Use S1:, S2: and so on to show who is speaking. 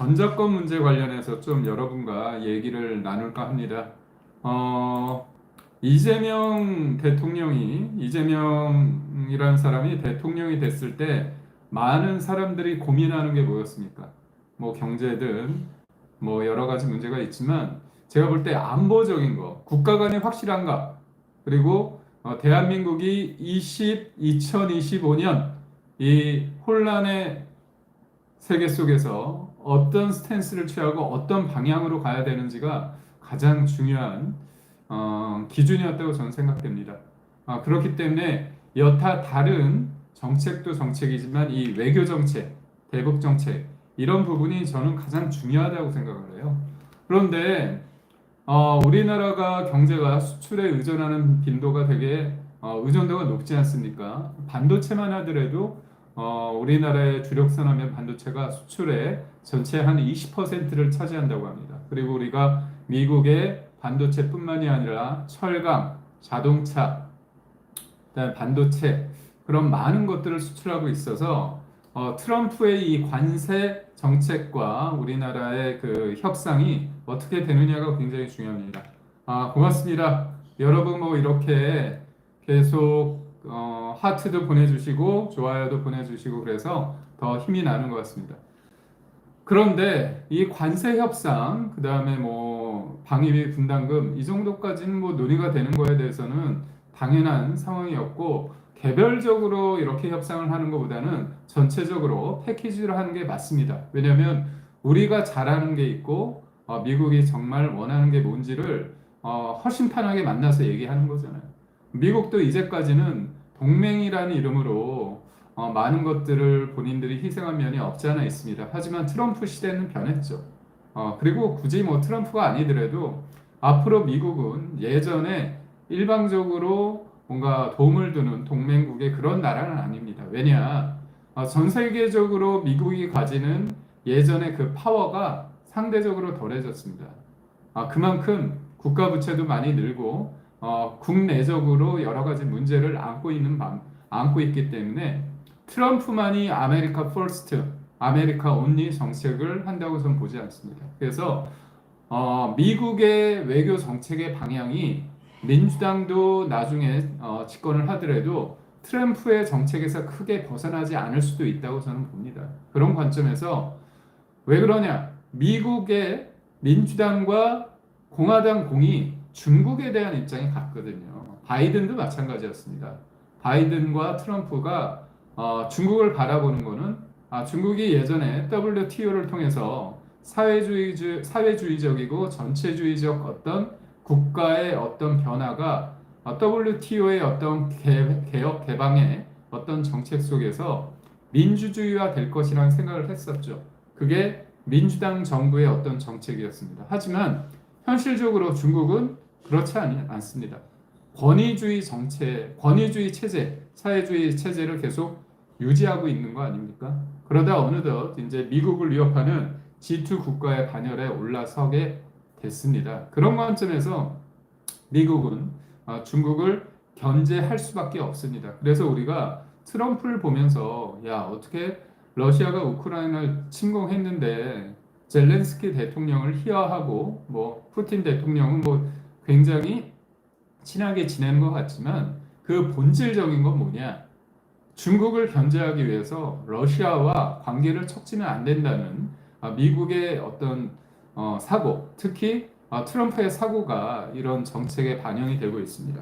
S1: 전작권 문제 관련해서 좀 여러분과 얘기를 나눌까 합니다. 어, 이재명 대통령이 이재명이라는 사람이 대통령이 됐을 때 많은 사람들이 고민하는 게 뭐였습니까? 뭐 경제든 뭐 여러 가지 문제가 있지만 제가 볼 때 안보적인 거, 국가 간의 확실한가, 그리고 어, 대한민국이 20, 2025년 이 혼란의 세계 속에서 어떤 스탠스를 취하고 어떤 방향으로 가야 되는지가 가장 중요한 어, 기준이었다고 저는 생각됩니다. 아, 그렇기 때문에 여타 다른 정책도 정책이지만 이 외교 정책, 대북 정책 이런 부분이 저는 가장 중요하다고 생각을 해요. 그런데 어, 우리나라가 경제가 수출에 의존하는 빈도가 되게 어, 의존도가 높지 않습니까? 반도체만 하더라도 어, 우리나라의 주력 산업인 반도체가 수출의 전체 한 20%를 차지한다고 합니다. 그리고 우리가 미국의 반도체뿐만이 아니라 철강, 자동차, 그다음에 반도체 그런 많은 것들을 수출하고 있어서 어, 트럼프의 이 관세 정책과 우리나라의 그 협상이 어떻게 되느냐가 굉장히 중요합니다. 아, 고맙습니다. 여러분 뭐 이렇게 계속 어, 하트도 보내주시고 좋아요도 보내주시고 그래서 더 힘이 나는 것 같습니다. 그런데 이 관세 협상, 그 다음에 뭐 방위비 분담금 이 정도까지는 뭐 논의가 되는 거에 대해서는 당연한 상황이었고 개별적으로 이렇게 협상을 하는 것보다는 전체적으로 패키지로 하는 게 맞습니다. 왜냐하면 우리가 잘하는 게 있고 어, 미국이 정말 원하는 게 뭔지를 어, 허심탄회하게 만나서 얘기하는 거잖아요. 미국도 이제까지는 동맹이라는 이름으로 어, 많은 것들을 본인들이 희생한 면이 없지 않아 있습니다. 하지만 트럼프 시대는 변했죠. 어, 그리고 굳이 뭐 트럼프가 아니더라도 앞으로 미국은 예전에 일방적으로 뭔가 도움을 두는 동맹국의 그런 나라는 아닙니다. 왜냐? 어, 전 세계적으로 미국이 가지는 예전의 그 파워가 상대적으로 덜해졌습니다. 아, 그만큼 국가 부채도 많이 늘고 어, 국내적으로 여러 가지 문제를 안고 있는 방, 안고 있기 때문에 트럼프만이 아메리카 퍼스트, 아메리카 온리 정책을 한다고 저는 보지 않습니다. 그래서 어, 미국의 외교 정책의 방향이 민주당도 나중에 어, 집권을 하더라도 트럼프의 정책에서 크게 벗어나지 않을 수도 있다고 저는 봅니다. 그런 관점에서 왜 그러냐? 미국의 민주당과 공화당 공이 중국에 대한 입장이 같거든요. 바이든도 마찬가지였습니다. 바이든과 트럼프가 어, 중국을 바라보는 거는 아, 중국이 예전에 WTO를 통해서 사회주의 사회주의적이고 전체주의적 어떤 국가의 어떤 변화가 WTO의 어떤 개, 개혁 개방의 어떤 정책 속에서 민주주의화 될 것이라는 생각을 했었죠. 그게 민주당 정부의 어떤 정책이었습니다. 하지만 현실적으로 중국은 그렇지 않, 않습니다. 권위주의 정체, 권위주의 체제, 사회주의 체제를 계속 유지하고 있는 거 아닙니까? 그러다 어느덧 이제 미국을 위협하는 G2 국가의 반열에 올라서게 됐습니다. 그런 관점에서 미국은 어, 중국을 견제할 수밖에 없습니다. 그래서 우리가 트럼프를 보면서 야 어떻게 러시아가 우크라이나를 침공했는데 젤렌스키 대통령을 희화하고 뭐 푸틴 대통령은 뭐 굉장히 친하게 지내는 것 같지만 그 본질적인 건 뭐냐? 중국을 견제하기 위해서 러시아와 관계를 척지면 안 된다는 아, 미국의 어떤 어, 사고, 특히 아, 트럼프의 사고가 이런 정책에 반영이 되고 있습니다.